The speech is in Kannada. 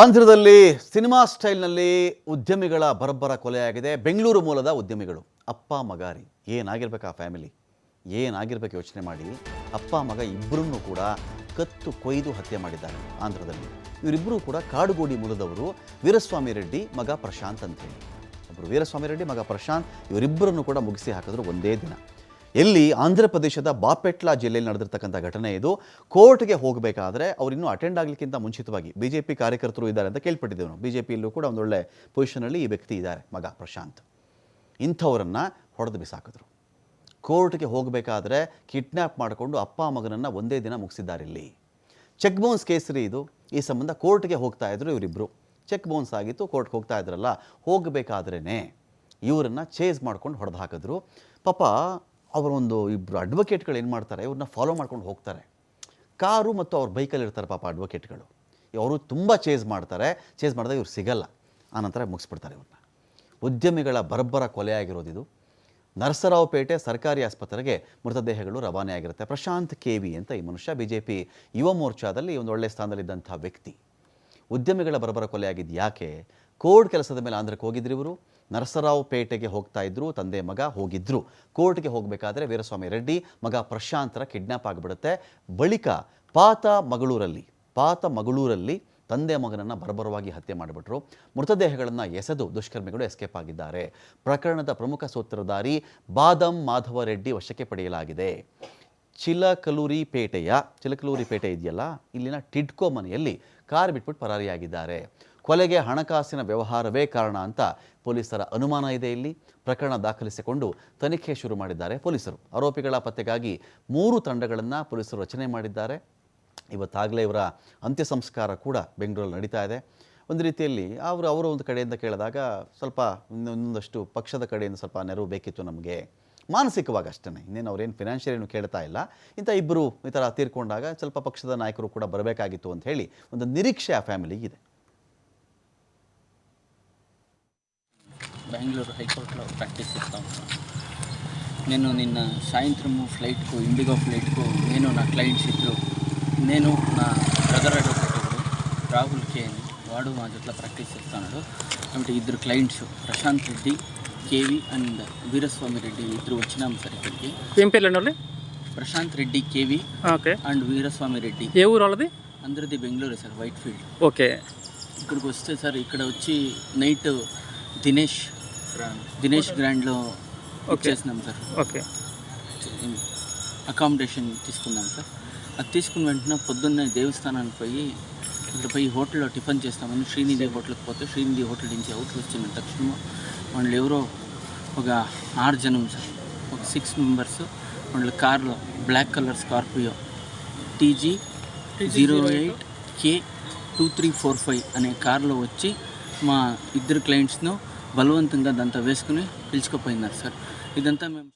ಆಂಧ್ರದಲ್ಲಿ ಸಿನಿಮಾ ಸ್ಟೈಲ್ನಲ್ಲಿ ಉದ್ಯಮಿಗಳ ಬರಬ್ಬರ ಕೊಲೆಯಾಗಿದೆ. ಬೆಂಗಳೂರು ಮೂಲದ ಉದ್ಯಮಿಗಳು. ಅಪ್ಪ ಮಗಾರಿ ಏನಾಗಿರ್ಬೇಕು ಆ ಫ್ಯಾಮಿಲಿ? ಏನಾಗಿರ್ಬೇಕು ಯೋಚನೆ ಮಾಡಿ. ಅಪ್ಪ, ಮಗ ಇಬ್ಬರನ್ನು ಕೂಡ ಕತ್ತು ಕೊಯ್ದು ಹತ್ಯೆ ಮಾಡಿದ್ದಾರೆ ಆಂಧ್ರದಲ್ಲಿ. ಇವರಿಬ್ಬರು ಕೂಡ ಕಾಡುಗೋಡಿ ಮೂಲದವರು ವೀರಸ್ವಾಮಿ ರೆಡ್ಡಿ, ಮಗ ಪ್ರಶಾಂತ್ ಅಂತೇಳಿ ಒಬ್ಬರು ವೀರಸ್ವಾಮಿ ರೆಡ್ಡಿ, ಮಗ ಪ್ರಶಾಂತ್ ಇವರಿಬ್ಬರನ್ನು ಕೂಡ ಮುಗಿಸಿ ಹಾಕಿದ್ರು ಒಂದೇ ದಿನ. ಎಲ್ಲಿ ಆಂಧ್ರ ಪ್ರದೇಶದ ಬಾಪೆಟ್ಲಾ ಜಿಲ್ಲೆಯಲ್ಲಿ ನಡೆದಿರ್ತಕ್ಕಂಥ ಘಟನೆ ಇದು. ಕೋರ್ಟ್ಗೆ ಹೋಗಬೇಕಾದ್ರೆ ಅವರು ಇನ್ನೂ ಅಟೆಂಡ್ ಆಗಲಿಕ್ಕಿಂತ ಮುಂಚಿತವಾಗಿ ಬಿ ಜೆ ಪಿ ಕಾರ್ಯಕರ್ತರು ಇದ್ದಾರೆ ಅಂತ ಕೇಳ್ಪಟ್ಟಿದ್ದೇವೆ ಬಿ ಜೆ ಪಿಯಲ್ಲೂ ಕೂಡ ಒಂದೊಳ್ಳೆ ಪೊಸಿಷನಲ್ಲಿ ಈ ವ್ಯಕ್ತಿ ಇದ್ದಾರೆ, ಮಗ ಪ್ರಶಾಂತ್. ಇಂಥವರನ್ನು ಹೊಡೆದು ಬಿಸಾಕಿದ್ರು. ಕೋರ್ಟ್ಗೆ ಹೋಗಬೇಕಾದ್ರೆ ಕಿಡ್ನ್ಯಾಪ್ ಮಾಡಿಕೊಂಡು ಅಪ್ಪ ಮಗನನ್ನು ಒಂದೇ ದಿನ ಮುಗಿಸಿದ್ದಾರೆ ಇಲ್ಲಿ. ಚೆಕ್ ಬೌನ್ಸ್ ಕೇಸರಿ ಇದು. ಈ ಸಂಬಂಧ ಕೋರ್ಟ್ಗೆ ಹೋಗ್ತಾ ಇದ್ರು ಇವರಿಬ್ಬರು ಚೆಕ್ ಬೌನ್ಸ್ ಆಗಿತ್ತು, ಕೋರ್ಟ್ಗೆ ಹೋಗ್ತಾ ಇದ್ರಲ್ಲ ಹೋಗಬೇಕಾದ್ರೇ ಇವರನ್ನು ಚೇಸ್ ಮಾಡ್ಕೊಂಡು ಹೊಡೆದು ಹಾಕಿದ್ರು. ಪಾಪ ಅವರೊಂದು ಇಬ್ಬರು ಅಡ್ವೊಕೇಟ್ಗಳು ಏನು ಮಾಡ್ತಾರೆ ಇವ್ರನ್ನ ಫಾಲೋ ಮಾಡ್ಕೊಂಡು ಹೋಗ್ತಾರೆ. ಕಾರು ಮತ್ತು ಅವ್ರ ಬೈಕಲ್ಲಿ ಇರ್ತಾರೆ ಪಾಪ ಅಡ್ವೊಕೇಟ್ಗಳು ಅವರು ತುಂಬ ಚೇಸ್ ಮಾಡ್ತಾರೆ ಚೇಸ್ ಮಾಡಿದಾಗ ಇವ್ರು ಸಿಗಲ್ಲ. ಆನಂತರ ಮುಗಿಸ್ಬಿಡ್ತಾರೆ ಇವ್ರನ್ನ ಉದ್ಯಮಿಗಳ ಬರಬ್ಬರ ಕೊಲೆಯಾಗಿರೋದಿದು ನರಸರಾವುಪೇಟೆ ಸರ್ಕಾರಿ ಆಸ್ಪತ್ರೆಗೆ ಮೃತದೇಹಗಳು ರವಾನೆ ಆಗಿರುತ್ತೆ. ಪ್ರಶಾಂತ್ ಕೆ ವಿ ಅಂತ ಈ ಮನುಷ್ಯ ಬಿ ಜೆ ಪಿ ಯುವ ಮೋರ್ಚಾದಲ್ಲಿ ಒಂದು ಒಳ್ಳೆಯ ಸ್ಥಾನದಲ್ಲಿದ್ದಂಥ ವ್ಯಕ್ತಿ. ಉದ್ಯಮಿಗಳ ಬರಬರ ಕೊಲೆ ಆಗಿದ್ದು ಯಾಕೆ? ಕೋರ್ಟ್ ಕೆಲಸದ ಮೇಲೆ ಆಂಧ್ರಕ್ಕೆ ಹೋಗಿದ್ರು ಇವರು? ನರಸರಾವ್ ಪೇಟೆಗೆ ಹೋಗ್ತಾ ಇದ್ರು, ತಂದೆ ಮಗ ಹೋಗಿದ್ರು. ಕೋರ್ಟ್ಗೆ ಹೋಗಬೇಕಾದ್ರೆ ವೀರಸ್ವಾಮಿ ರೆಡ್ಡಿ, ಮಗ ಪ್ರಶಾಂತರ ಕಿಡ್ನಾಪ್ ಆಗಿಬಿಡುತ್ತೆ. ಬಳಿಕ ಪಾತ ಮಗಳೂರಲ್ಲಿ ಪಾತ ಮಗಳೂರಲ್ಲಿ ತಂದೆ ಮಗನನ್ನು ಬರಬರವಾಗಿ ಹತ್ಯೆ ಮಾಡಿಬಿಟ್ರು. ಮೃತದೇಹಗಳನ್ನು ಎಸೆದು ದುಷ್ಕರ್ಮಿಗಳು ಎಸ್ಕೇಪ್ ಆಗಿದ್ದಾರೆ. ಪ್ರಕರಣದ ಪ್ರಮುಖ ಸೂತ್ರಧಾರಿ ಬಾದಂ ಮಾಧವ ರೆಡ್ಡಿ ವಶಕ್ಕೆ ಪಡೆಯಲಾಗಿದೆ. ಚಿಲಕಲೂರಿ ಪೇಟೆಯ, ಚಿಲಕಲೂರಿ ಪೇಟೆ ಇದೆಯಲ್ಲ? ಇಲ್ಲಿನ ಟಿಡ್ಕೋ ಮನೆಯಲ್ಲಿ ಕಾರ್ ಬಿಟ್ಬಿಟ್ಟು ಪರಾರಿಯಾಗಿದ್ದಾರೆ. ಕೊಲೆಗೆ ಹಣಕಾಸಿನ ವ್ಯವಹಾರವೇ ಕಾರಣ ಅಂತ ಪೊಲೀಸರ ಅನುಮಾನ ಇದೆ ಇಲ್ಲಿ. ಪ್ರಕರಣ ದಾಖಲಿಸಿಕೊಂಡು ತನಿಖೆ ಶುರು ಮಾಡಿದ್ದಾರೆ ಪೊಲೀಸರು. ಆರೋಪಿಗಳ ಪತ್ತೆಗಾಗಿ ಮೂರು ತಂಡಗಳನ್ನು ಪೊಲೀಸರು ರಚನೆ ಮಾಡಿದ್ದಾರೆ. ಇವತ್ತಾಗಲೇ ಇವರ ಅಂತ್ಯ ಸಂಸ್ಕಾರ ಕೂಡ ಬೆಂಗಳೂರಲ್ಲಿ ನಡೀತಾ ಇದೆ. ಒಂದು ರೀತಿಯಲ್ಲಿ ಅವರು ಅವರ ಒಂದು ಕಡೆಯಿಂದ ಕೇಳಿದಾಗ ಸ್ವಲ್ಪ ಇನ್ನು- ಇನ್ನೊಂದಷ್ಟು ಪಕ್ಷದ ಕಡೆಯಿಂದ ಸ್ವಲ್ಪ ನೆರವು ಬೇಕಿತ್ತು ನಮಗೆ. ಮಾನಸಿಕವಾಗಿ ಅಷ್ಟೇ ಇನ್ನೇನು ಅವ್ರೇನು ಫಿನಾನ್ಷಿಯಲ್ ಏನು ಕೇಳ್ತಾ ಇಲ್ಲ. ಇಂಥ ಇಬ್ಬರು ಈ ಥರ ತೀರ್ಕೊಂಡಾಗ ಸ್ವಲ್ಪ ಪಕ್ಷದ ನಾಯಕರು ಕೂಡ ಬರಬೇಕಾಗಿತ್ತು ಅಂತ ಹೇಳಿ ಒಂದು ನಿರೀಕ್ಷೆ ಆ ಫ್ಯಾಮಿಲಿಗಿದೆ బెంగళూరు హైకోర్టులో ప్రాక్టీస్ చేస్తా. ఉంటాను నేను నిన్న సాయంత్రము ఫ్లైట్కు ఇండిగో ఫ్లైట్కు నేను నా క్లయింట్స్ ఇద్దరు నేను నా బ్రదర్ అడ్వకేట్ రాహుల్ కే అని. వాడు మా జట్ల ప్రాక్టీస్ చేస్తున్నాడు. అంటే ఇద్దరు clients Prashant Reddy KV and Veeraswamy Reddy ఇద్దరు వచ్చినాం సార్ ఇక్కడికి. ఏం పేర్లు అండి వాళ్ళు Prashant Reddy KV okay. And Veeraswamy Reddy. ఏ ఊరు వాళ్ళది? అందరిది Bengaluru sir Whitefield okay. ఇక్కడికి వస్తే సార్ ఇక్కడ వచ్చి నైట్ దినేష్ దినేష్ గ్రాండ్లో వచ్చేసినాం సార్. ఓకే. అకామిడేషన్ తీసుకున్నాం సార్. అది తీసుకున్న వెంటనే పొద్దున్నే దేవస్థానానికి పోయి ఇక్కడ పోయి హోటల్లో టిఫిన్ చేస్తామని శ్రీనిధి హోటల్కి పోతే శ్రీనిధి హోటల్ నుంచి అవుట్ వచ్చిన తక్షణ వాళ్ళు ఎవరో ఒక ఆరు జనం సార్ ఒక సిక్స్ మెంబర్స్ వాళ్ళ కార్లో black colour Scorpio TG zero eight K two three four five అనే కార్లో వచ్చి మా ఇద్దరు క్లయింట్స్ను బలవంతంగా దాంతో వేసుకుని పిలుచుకుపోయినారు సార్. ఇదంతా మేము